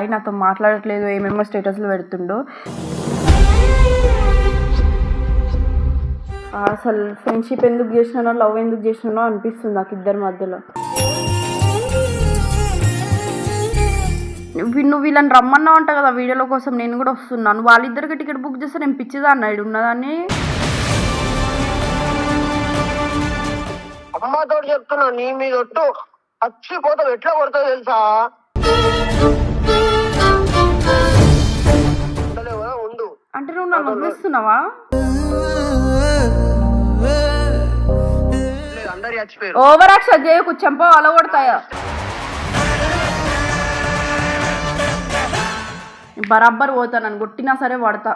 ఆయన నాతో మాట్లాడట్లేదు ఏమేమో స్టేటస్లు పెడుతుండో. అసలు ఫ్రెండ్షిప్ ఎందుకు చేసినానో లవ్ ఎందుకు చేసినానో అనిపిస్తుంది నాకు ఇద్దరి మధ్యలో. నువ్వు వీళ్ళని రమ్మన్నావు అంట కదా వీడియోల కోసం నేను కూడా వస్తున్నాను వాళ్ళిద్దరికి టికెట్ బుక్ చేస్తే నేను పిచ్చిదా అన్నాడు ఉన్నదాన్ని. అమ్మతో చెప్తున్నా నీ మీద ఒట్టు చచ్చిపోతావు ఎట్లా కొడతావు తెలుసా? అంటే నువ్వు నన్ను వదిలేస్తున్నావా? లేదు అందరు చచ్చిపోయారు. ఓవర్ యాక్షన్ చేయకు చెంప అలగొడతాయా బరాబ్బర్ పోతా నన్ను కొట్టినా సరే పడతా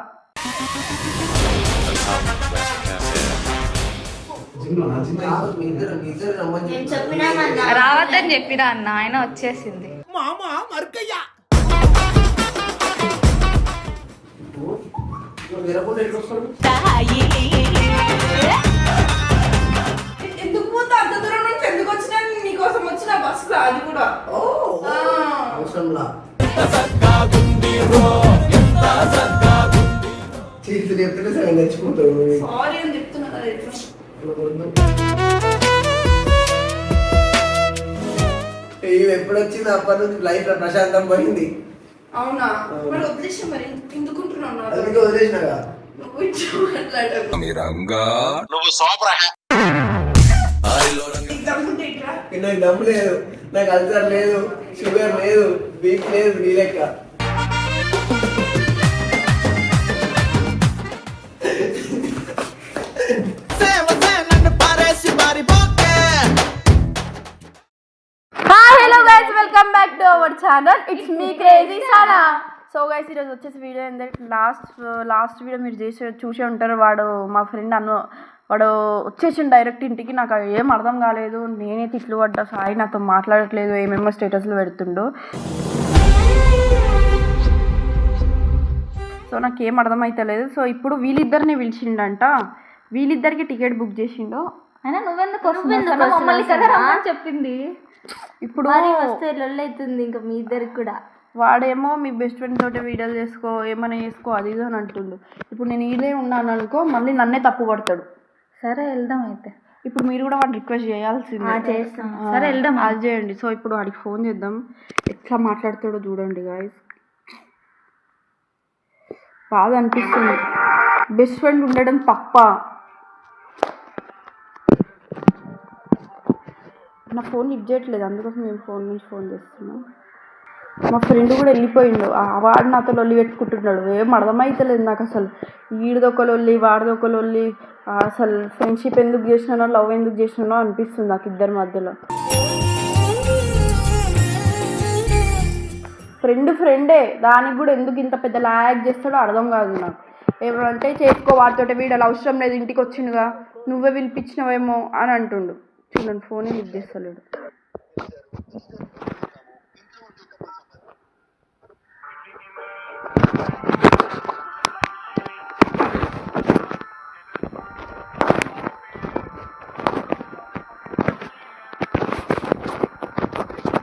రావద్దని చెప్పిరా అన్న ఆయన వచ్చేసింది. ఎందుకు పోతా అంత దూరం నుంచి ఎందుకు వచ్చినా నీకోసం వచ్చిన బస్ అది కూడా. అవసరంలా? చేతులు చెప్తే సగం చచ్చిపోతావు సారీ అని చెప్తున్నా కదా ఇట్లా. ఇవి ఎప్పుడు వచ్చింది అప్పటి నుంచి లైఫ్లో ప్రశాంతం పోయింది. అవునా? మరి వదిలేసా మరి? ఎందుకుంటున్నావు వదిలేసినాగా నువ్వు. నీకు అల్సర్ లేదు. షుగర్ లేదు. బీపీ లేదు నీ లెక్క. ఛానల్ ఇట్స్ మీ క్రేజీ సానా సో గైస్ ఈరోజు వచ్చేసి వీడియో ఏంటంటే లాస్ట్ లాస్ట్ వీడియో మీరు చేసి చూసే ఉంటారు. వాడు మా ఫ్రెండ్ అన్న వాడు వచ్చేసిండు డైరెక్ట్ ఇంటికి. నాకు ఏం అర్థం కాలేదు. నేనే తిట్లు పడ్డా. సాయి నాతో మాట్లాడట్లేదు. ఏమేమో స్టేటస్లు పెడుతుండు. సో నాకు ఏం అర్థమైతలేదు. సో ఇప్పుడు వీళ్ళిద్దరిని పిలిచిండంట. వీళ్ళిద్దరికి టికెట్ బుక్ చేసిండు. అయినా నువ్వెందుకు వస్తున్నావు? మమ్మల్ని కదా రమ్మని చెప్పింది. ఇప్పుడు వస్తే ఇంకా మీ ఇద్దరికి కూడా. వాడేమో మీ బెస్ట్ ఫ్రెండ్ తోటి వీడియోలు చేసుకో ఏమైనా చేసుకో అది ఇది అని అంటుండు. ఇప్పుడు నేను ఇదే ఉన్నాను అనుకో మళ్ళీ నన్నే తప్పు పడతాడు. సరే వెళ్దాం అయితే. ఇప్పుడు మీరు కూడా వాడిని రిక్వెస్ట్ చేయాల్సింది. చేస్తాం. సరే, వెళ్దాం. అది చేయండి. సో ఇప్పుడు వాడికి ఫోన్ చేద్దాం. ఎట్లా మాట్లాడతాడో చూడండి గాయస్ బాగా అనిపిస్తుంది. బెస్ట్ ఫ్రెండ్ ఉండడం తప్ప నా ఫోన్ లిఫ్ట్ చేయట్లేదు. అందుకోసం నేను ఫోన్ నుంచి ఫోన్ చేస్తున్నాం. మా ఫ్రెండ్ కూడా వెళ్ళిపోయిండు. ఆ వాడు నాతో లొల్లి పెట్టుకుంటున్నాడు. ఏం అర్థమవుతలేదు నాకు అసలు. వీడిదొక లొల్లి వాడిదొక లొల్లి. అసలు ఫ్రెండ్షిప్ ఎందుకు చేసినానో లవ్ ఎందుకు చేసినానో అనిపిస్తుంది నాకు ఇద్దరి మధ్యలో. ఫ్రెండ్ ఫ్రెండే. దానికి కూడా ఎందుకు ఇంత పెద్ద లాగ్ చేస్తాడో అర్థం కాదు నాకు. ఏమంటే చేసుకో వాడితోటి వీడలు అవసరం లేదు ఇంటికి వచ్చిండుగా. నువ్వే పిలిపించినవేమో అని అంటుండు. చూడండి ఫోనే లిఫ్ట్ చేస్తలేడు.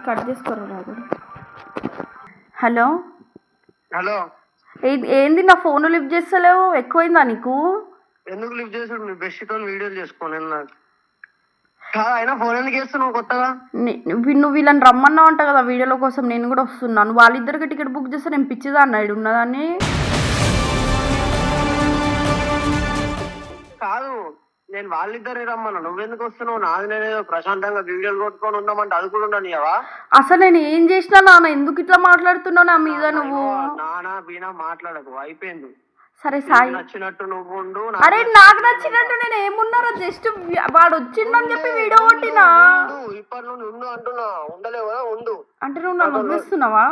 కట్ చేసుకోరా రాదు హలో? హలో. ఏంది నా ఫోన్ లిఫ్ట్ చేస్తలేవు? ఎక్కువైందా నీకు? ఎందుకు లిఫ్ట్ చేసాడు బెస్ట్తో వీడియోలు చేసుకో నేను నాకు ఫోన్ ఎందుకు చేస్తున్నావు కొత్తగా? నువ్వు వీళ్ళని రమ్మన్నావు అంట కదా వీడియోల కోసం నేను కూడా వస్తున్నాను. వాళ్ళిద్దరికి టికెట్ బుక్ చేస్తే నేను పిచ్చిదా అన్నాడు ఉన్నదాన్ని. కాదు నేను వాళ్ళిద్దరే రమ్మన్నా. నువ్వెందుకు వస్తున్నావు? నాది నేనేదో ప్రశాంతంగా వీడియోలు కొట్టుకొని ఉందామంటే అది కూడా ఉండనియవా? అసలు నేను ఏం చేసినా నాన్న ఎందుకు ఇట్లా మాట్లాడుతున్నావు నా మీద నువ్వు? నానా బీనా మాట్లాడకు. అయిపోయింది. సరే సాయి. నచ్చినట్టు నువ్వు ఉండు అరే నాకు నచ్చినట్టు నేను ఏమున్నారో జస్ట్ వాడు వచ్చిండని చెప్పి వీడియో కొట్టినా? ఉండు. అంటున్నా. ఉండలేవు కదా ఉండు. అంటే నువ్వు నన్ను వదిలేస్తున్నావా?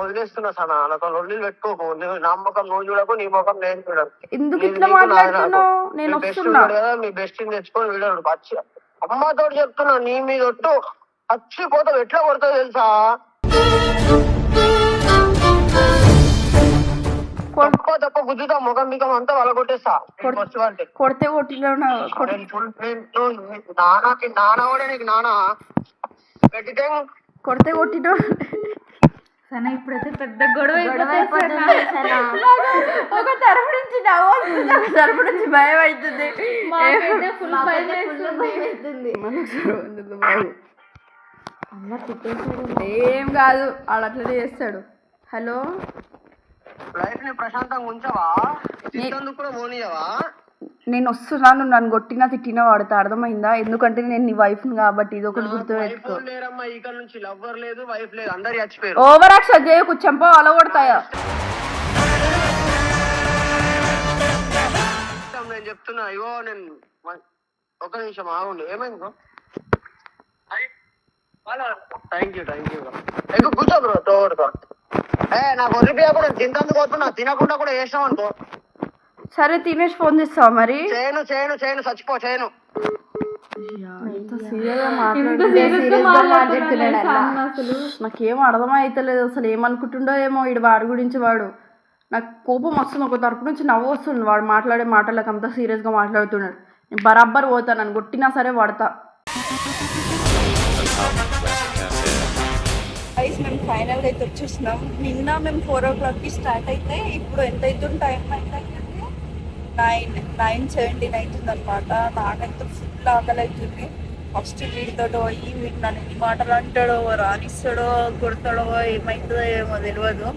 వదిలేస్తున్నా సనా. నాతో లొల్లి పెట్టుకోకు. నువ్వు నా ముఖం నువ్వు చూడకు నీ ముఖం నేను చూడకు ఎందుకు ఇట్లా. మాట్లాడుతున్నావు? నేను వస్తున్నా. కదా మీ బెస్ట్ తెచ్చుకొని వీడాడు అమ్మతో చెప్తున్నా నీ మీద ఒట్టు. చచ్చిపోతావు ఎట్లా కొడతావు తెలుసా? తప్ప తప్ప గుద్దుతా ముఖం మిఖం అంతా అంటే. కొడితే కొట్టిన నేను నేను కూడా నీకు నాన్న పెట్టితే కొడితే కొట్టిన? సనా ఇప్పుడైతే పెద్ద గొడవ గొడవ అయిపోతుంది అయిపోతుంది సనా. ఒక తరపు నుంచి నవ్వు వస్తుంది ఒక తరపు నుంచి భయం అవుతుంది. ఫుల్ భయం తిట్టేసాడు. ఏం కాదు వాడు అట్లనే చేస్తాడు. హలో? లైఫ్ని ప్రశాంతంగా ఉంచవా? తిట్టేందుకు కూడా పోనీయవా? నేను వస్తున్నాను నన్ను కొట్టినా తిట్టినా వాడితే అర్థమైందా? ఎందుకంటే నేను నీ వైఫ్ని కాబట్టి ఇది ఒకటి గుర్తు వైఫ్ పెట్టుకో లేరమ్మా ఇక్కడ నుంచి లవ్వర్ లేదు వైఫ్ లేదు అందరు చచ్చిపోయారు. ఓవర్ యాక్షన్ చేయకు చెంప అలా కొడతాయా? నేను చెప్తున్నా అయ్యో నేను ఒక నిమిషం ఆగండి. ఏమైంది bro? Thank you thank you ఎక్కువ కూర్చో బ్రో తోడుతో ఏ నాకు కూడా వస్తున్నా తినకుండా కూడా అనుకో. సరే తినేసి ఫోన్ చేస్తావా మరి? చేయను చేయను చేయను చచ్చిపో చేయను తెలుసా అన్న. అన్న అసలు? నాకేం అర్థమైతలేదు అసలు ఏమనుకుంటుండో ఏమో వీడు వాడి గురించి వాడు. నాకు కోపం వస్తుంది ఒక తరపు నుంచి నవ్వు వస్తుంది వాడు మాట్లాడే మాటలకు అంత సీరియస్గా మాట్లాడుతున్నాడు. నేను బరాబర్ పోతాను నన్ను కొట్టినా సరే పడతా గైస్ మేము ఫైనల్గా అయితే వచ్చేసినాం. నిన్న మేము ఫోర్ ఓ క్లాక్కి స్టార్ట్ అయితే ఇప్పుడు ఎంత అవుతుంది టైం అయితే నైన్ నైన్ సెవెంటీన్ అవుతుంది అనమాట నాకైతే ఫుల్ ఆకలి అవుతుంది. ఫస్ట్ వీడితోటో ఈ వీడు నన్ను ఎన్ని మాటలు అంటాడో రానిస్తాడో కొడతాడో ఏమవుతుందో ఏమో తెలియదు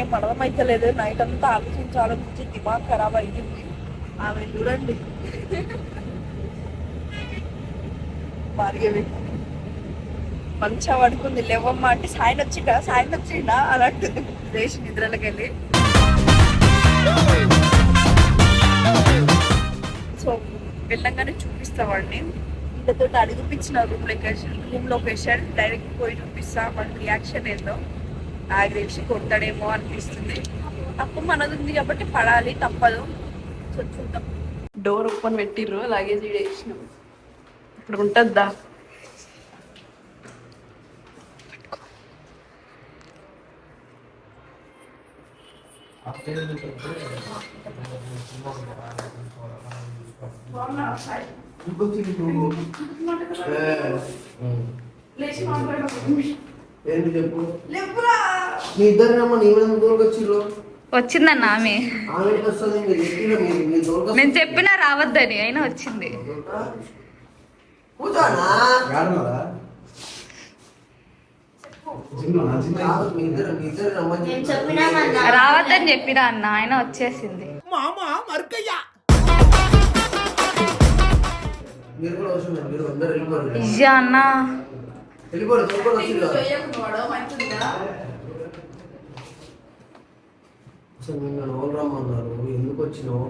ఏం అర్థమైతలేదు. నైట్ అంతా ఆలోచించి ఆలోచించి దిమాగ్ ఖరాబ్ అయింది ఆమె చూడండి. భార్గవి మంచిగా పడుకుంది లేవమ్మ అంటే సాయం వచ్చిండా సాయం వచ్చిండా అని అంటుంది లేచి నిద్రలోకి వెళ్ళి సో వెళ్ళంగానే చూపిస్తామండి వీళ్ళతో అడిగిపించిన room location room location direct పోయి చూపిస్తా మన రియాక్షన్ ఏందో. నాకు తెలిసి కొడతాడేమో అనిపిస్తుంది. తప్పు మనది ఉంది కాబట్టి పడాలి తప్పదు. సో చూద్దాం. డోర్ ఓపెన్ పెట్టిర్రు లగేజ్ వేసినాం ఇప్పుడు ఉంటుందా ఏంటి చెప్పు లేపురా మీ నీ మీద వచ్చిర్రు వచ్చిందన్న ఆమె. నేను చెప్పినా రావద్దని అయినా వచ్చింది. కూర్చోనా గాడున్నారా? జిమ్లోనా? జిమ్ కాదు, మీ ఇద్దరు మీ ఇద్దరు రమ్మని నేను చెప్పాను. చెప్పినామన్నా రావద్దని చెప్పినా అన్న ఆయన వచ్చేసింది. అన్న. నిన్న నోలు రమ్మన్నారు ఎందుకు వచ్చినావు?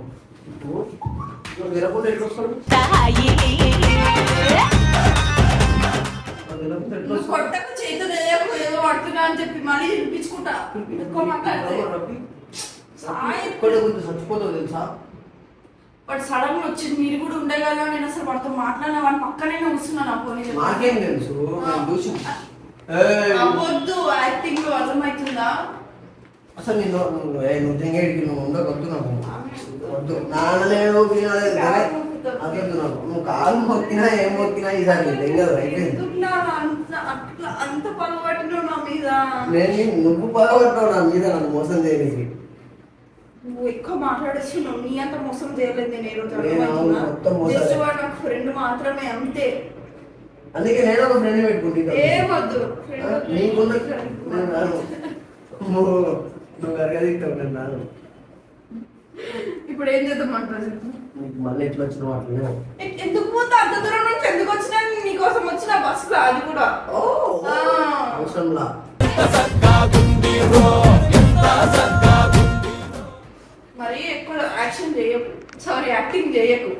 వినకుండా ఎట్లా వస్తాడు కొట్టకు వేయకు ఏదో పడుతున్నా అని చెప్పి మళ్ళీ వినిపించుకుంటా. చచ్చిపోతావు తెలుసా? వాడు సడన్ వచ్చింది మీరు కూడా ఉండే కదా నేను అసలు వాడితో మాట్లాడిన వాడి పక్కనే కూర్చున్నాను ఆ పోనీ చెప్పి. నాకేం తెలుసు! అవ్వద్దు యాక్టింగ్ అర్థమవుతుందా? అసలు నేను నువ్వు తెంగేడికి నువ్వు ఉండకొద్దు నాకు. వద్దు. వినలేదు నాకు నువ్వు కాలు మొక్కినా ఏం మొక్కినా ఈసారి అయిపోయింది అంత పగబట్టినావు నా మీద నేను నువ్వు పగబట్టావు నా మీద నన్ను మోసం చేయడానికి నువ్వు ఎక్కువ మాట్లాడేస్తున్నావు నీ అంత మోసం చేయలేదు నేను ఏ రోజు. జస్ట్ వాడు నాకు ఫ్రెండ్ మాత్రమే అంతే అందుకే నేను ఒక ఫ్రెండ్ పెట్టుకుంటా నీకున్న నువ్వు అరగదిస్తావు నేను ఇప్పుడు ఏం చేద్దామంటారు నీకు మళ్ళీ ఎట్లా వచ్చినావు అట్లనే ఎందుకు పోతా? అంత దూరం నుంచి ఎందుకు వచ్చినా నీకోసం వచ్చిన బస్లో అది కూడా. ఓ. అవసరంలా. మరి ఎక్కువ యాక్షన్ చేయకు. సారీ యాక్టింగ్ చేయకు.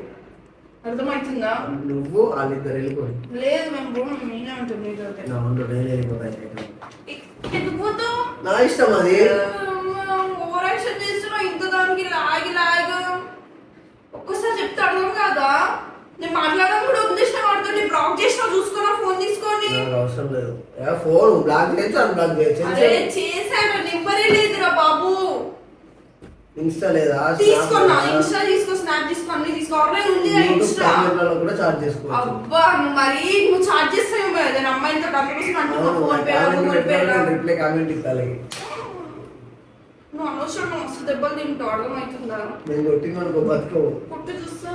అర్థమవుతుందా? నువ్వు వాళ్ళిద్దరు వెళ్ళిపోయి. లేదు మేము రూమ్ నేనే ఉంటుంది మీతో నా ఒంట్లో డైలీ వెళ్ళిపోతాయి ఎందుకు పోతావు? నా ఇష్టం అది. ఓవర్ యాక్షన్ చేస్తున్నావు. ఇంత దానికి లాగి లాగి. ఒక్కసారి చెప్తే అర్థం కాదా? నేను మాట్లాడడం కూడా వదిలేసిన వాడితో బ్లాక్ చేసిన చూసుకున్నా ఫోన్ తీసుకొని? నాకు అవసరం లేదు. ఏ ఫోన్ బ్లాక్ చేయొచ్చు అన్బ్లాక్ చేయొచ్చు అరే చేశాడు నెంబరే లేదురా బాబు. ఇన్స్టా లేదా? తీసుకున్నా ఇన్స్టా తీసుకో స్నాప్ తీసుకో అన్ని తీసుకో. ఆన్లైన్ ఉంది కదా ఇన్స్టా కూడా చార్జ్ చేసుకోవచ్చు. అబ్బా నువ్వు మరి నువ్వు చార్జ్ చేస్తావు కదా? అమ్మాయితో డబ్బులు కోసం అంటున్నావు PhonePe Google Pay reply comment ఇస్తాను నువ్వు అనవసరం అసలు దెబ్బలు తింటావు అర్థమవుతుందా? నేను కొట్టిన అనుకో బతుకవు పుట్టి చూస్తా.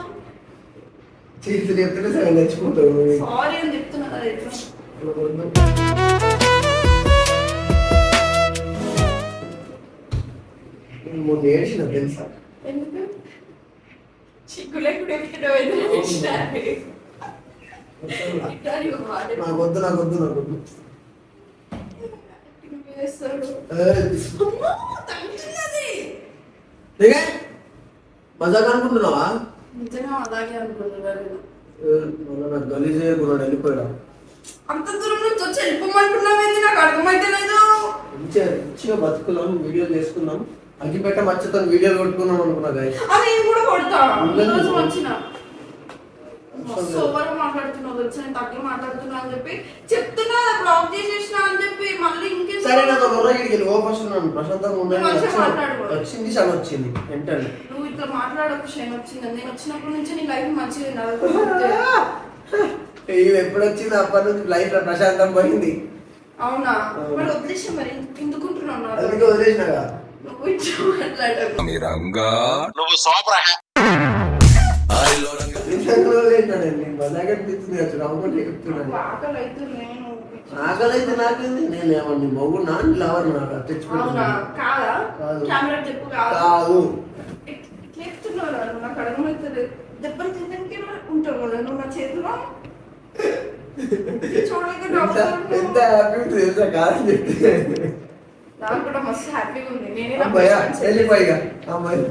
చేతులు చెప్తుంటే సగం చచ్చిపోతావు నువ్వు. సారీ అని చెప్తున్నా కదా ఇట్లా నేను మొన్న ఏడ్చిన తెలుసా? ఎందుకు? చిక్కు లేకుండా ఎక్కడ ఎదురు నాకు వద్దు నాకు వద్దు నాకు వద్దు. మజాక్ అనుకుంటున్నావా? నిజంగా అలాగే నాకు గలీజ్ వెళ్ళిపోయాడు. అంత దూరం నుంచి వచ్చి వెళ్ళిపోమంటున్నావేంది నాకు అర్థమైతే లేదు. మంచిగా మంచిగా బతుకున్నాం వీడియోలు చేసుకున్నాం అగ్గిపెట్ట మచ్చతో వీడియోలు కొట్టుకున్నాం అనుకున్నా నేను కూడా కొడతా. వచ్చిన మస్తు ఓవర్గా మాట్లాడుతున్నావు తెలుసా? నేను తక్కువ మాట్లాడుతున్నా అని చెప్పి చెప్తున్నా బ్లాక్ చేసేసిన అని చెప్పి మళ్ళీ ఇంకేం సరే ముర్రగిరికి వెళ్ళి ఓ ఫస్ట్ నన్ను ప్రశాంతంగా వచ్చింది. మాట్లాడు. వచ్చింది వెంటనే. నువ్వు ఇట్లా మాట్లాడకు షేన్ వచ్చింది. నేను వచ్చినప్పటి నుంచి నీ లైఫ్ మంచిగా ఉండాలి. ఇవి ఎప్పుడు వచ్చింది? అప్పటి నుంచి లైఫ్లో ప్రశాంతం పోయింది. అవునా? మరి వదిలేసా మరి? ఎందుకుంటున్నావు వదిలేసినాగా నువ్వు ఇట్లా మాట్లాడకు నిజంగా వదిలేసినాడు నేను మజాగా అనిపిస్తుంది అసలు నవ్వుకుంటే చెప్తున్నాను. ఆకలి అవుతుంది నేను నాకేంది? నేను ఏమన్నా మొగ్గు నాన్న లవర్ నాకు అవునా? తెచ్చుకుంటున్నాను కాదా. నాకు అర్థమవుతుంది దెబ్బలు తినడానికి ఉంటావు కదా నువ్వు నా చేతిలో? ఎంత హ్యాపీ తెలుసా? కాదని నాకు కూడా మస్తు హ్యాపీగా ఉంది. నేనే. వెళ్ళిపోయిగా అమ్మాయి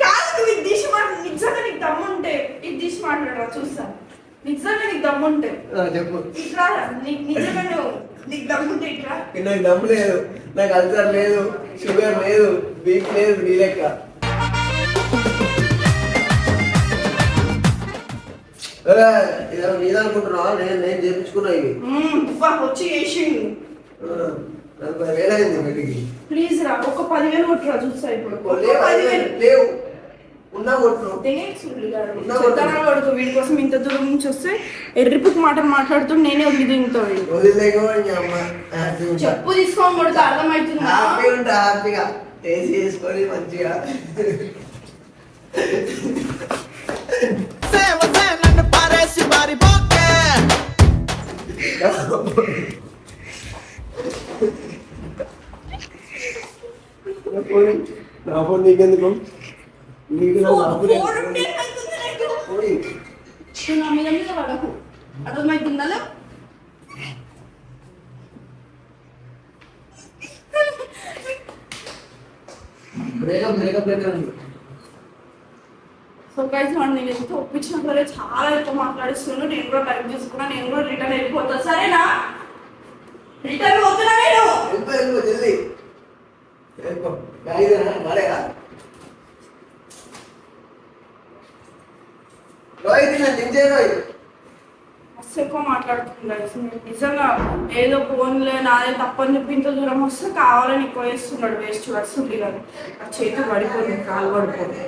కాదు నువ్వు ఇది తీసి మాట నిజంగా నీకు దమ్ముంటే ఇది తీసి మాట్లాడరా చూస్తా. నిజంగా నీకు దమ్ముంటే చెప్పు. ఇట్లా నీ- నిజంగా నువ్వు నీకు దమ్ముంటే ఇట్లా నాకు దమ్ము లేదు. నాకు అల్సర్ లేదు షుగర్ లేదు బీపీ లేదు నీ లెక్క. నీదనుకుంటున్నావా నేను నేను చేపించుకున్నా ఇవి. వచ్చి చేసిండు. నలభై వేలు అయింది వీటికి ప్లీజ్ రా ఒక పదివేలు కొట్టురా చూస్తా ఇప్పుడు. లేవు. ఉన్నా కొట్టు కొడుకు వీడి కోసం ఇంత దూరం నుంచి వస్తే ఎర్రిపుక్ మాటలు మాట్లాడుతూ నేనే వదిలి దిగుతాడు వదిలేకో ఇంకా అమ్మ. హ్యాపీ ఉంటా. చెప్పు తీసుకోని కొడుకు అర్థమవుతుందా? హ్యాపీ ఉంటా హ్యాపీగా. టేస్ట్ చేసుకొని మంచిగా. నా ఫోన్ నీకెందుకు? నీకు నా ఫోన్ అప్పుడే ఉంటే ఏమవుతుంది నాకు? పోయి. నువ్వు నా మీద మీద పడకు. అర్థమవుతుందా breakup breakup breakup so guys వాడు నేను ఎంత ఒప్పించినా సరే చాలా ఎక్కువ మాట్లాడిస్తున్నాను నేను కూడా టైం తీసుకున్నా నేను కూడా రిటర్న్ వెళ్ళిపోతా సరేనా? రిటర్న్ పోతున్నా నేను వెళ్ళిపో వెళ్ళిపో జల్దీ. వెళ్ళిపో. గాయదేనా రోహిత్ నేను రోహిత్. మస్తు ఎక్కువ మాట్లాడుతున్నాడు నిజంగా ఏదో ఫోన్లే నాదే తప్పని చెప్పి ఇంత దూరం వస్తే కావాలని ఎక్కువ వేస్తున్నాడు వేస్ట్ వస్తుంది కానీ ఆ చేతి పడిపోయింది కాలు పడిపోయింది.